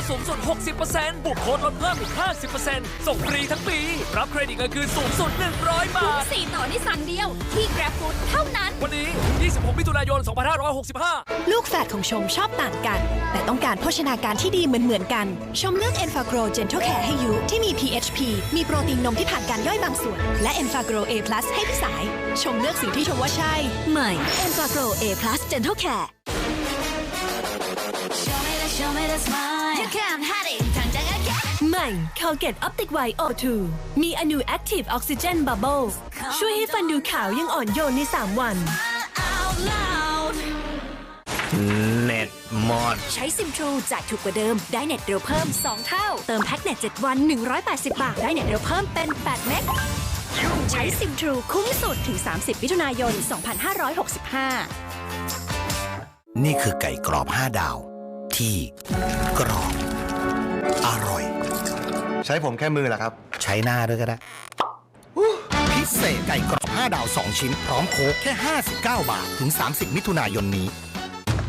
ดสูงสุด 60%บุกโค้ดลดเพิ่มอีก 50%ส่งฟรีทั้งปี รับเครดิตเงินคืนสูงสุด 100 บาท สี่ต่อที่สั่งเดียว ที่ Grab Food เท่านั้น วันนี้26มิถุนายน 2565 ลูกแฝดของชมชอบต่างกัน แต่ต้องการโภชนาการที่ดีเหมือนเหมือนๆกัน ชมเลือก e n f a g r o Gentle Care ให้ยูที่มี PHP มีโปรตีนนมที่ผ่านการย่อยบางส่วน และ e n f a g r o A+ ให้พี่สาย ชมเลือกสิ่งที่ชมว่าใช่ ใหม่ e n f a g r o A+ Gentle Care Show me the show me the smile You can't hide it ทั้งใหม่ Colgate Optic White O2 มีอนู Active Oxygen Bubbles ช่วยให้ฟันดูขาวยังอ่อนโยนใน 3 วัน เน็ตหมด ใช้ซิมทรูจ่ายถูกกว่าเดิม ได้เน็ตเร็วเพิ่ม 2 เท่า เติมแพ็กเน็ต 7 วัน 180 บาท ได้เน็ตเร็วเพิ่มเป็น 8 เมกใช้ซิมทรูคุ้มสุดถึง 30มิถุนายน 2565 นี่คือไก่กรอบ 5 ดาว ที่กรอบอร่อย ใช้ผมแค่มือแหละครับ ใช้หน้าด้วยก็ได้ พิเศษไก่กรอบ 5 ดาว 2 ชิ้น พร้อมโค้กแค่ 59 บาท ถึง 30 มิถุนายนนี้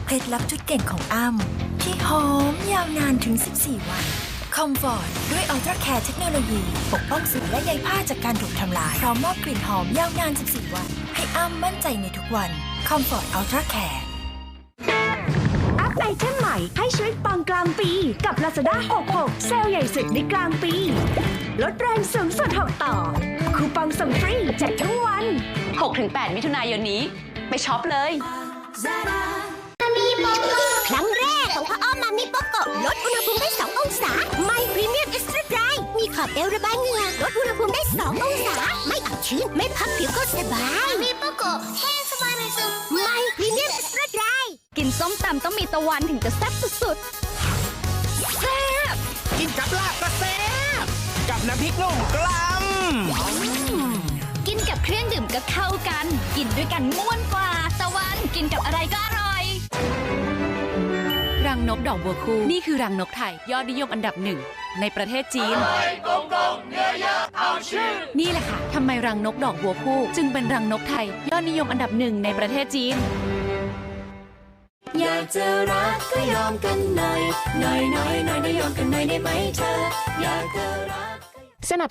เคล็ดลับจุดเก่งของอ้ำที่หอมยาวนานถึง 14 วันคอมฟอร์ตด้วยอัลตราแคร์เทคโนโลยี ปกป้องสิ่งและใยผ้าจากการถูกทำลาย พร้อมมอบกลิ่นหอมยาวนาน 14 วัน ให้อ้ำมั่นใจในทุกวันคอมฟอร์ตอัลตราแคร์อัพ ไอเทมใหม่ให้ชีวิตปังกลางปี กับ Lazada 66 เซลล์ใหญ่สุดในกลางปี ลดแรงสูงสุด6ต่อ คูปองส่งฟรีแจกทั้งวัน 6-8 มิถุนายนนี้ ไปช็อปเลย ครั้งแรกของพ่ออ้อมมามิโปโกะลดอุณหภูมิได้ 2 องศา ไม่พรีเมียมเอ็กซ์ตร้าไดร์มีขอบเอวระบายเหงื่อลดอุณหภูมิได้ 2 องศา ไม่อับชื้น ไม่พับผิวก็สบายมิโปโกะแห้ วันถึงจะแซ่บสุดกินกับลาบกระแซบกับน้ำพริกหนุ่มกล้ๆกินกับเครื่องดื่มก็เข้ากัน กินด้วยกันม่วนกว่าตะวันกินกับอะไรก็อร่อย รังนกดอกบัวคู่นี่คือรังนกไทย ยอดนิยมอันดับหนึ่งในประเทศจีนนี่แหละค่ะทำไมรังนกดอกบัวคู่ จึงเป็นรังนกไทย ยอดนิยมอันดับหนึ่งในประเทศจีน อยากจะรักก็ยอมกันหน่อย หน่อยหน่อยหน่อยนะยอมกันหน่อยได้ไหมเธอ อยากจะรักสนับ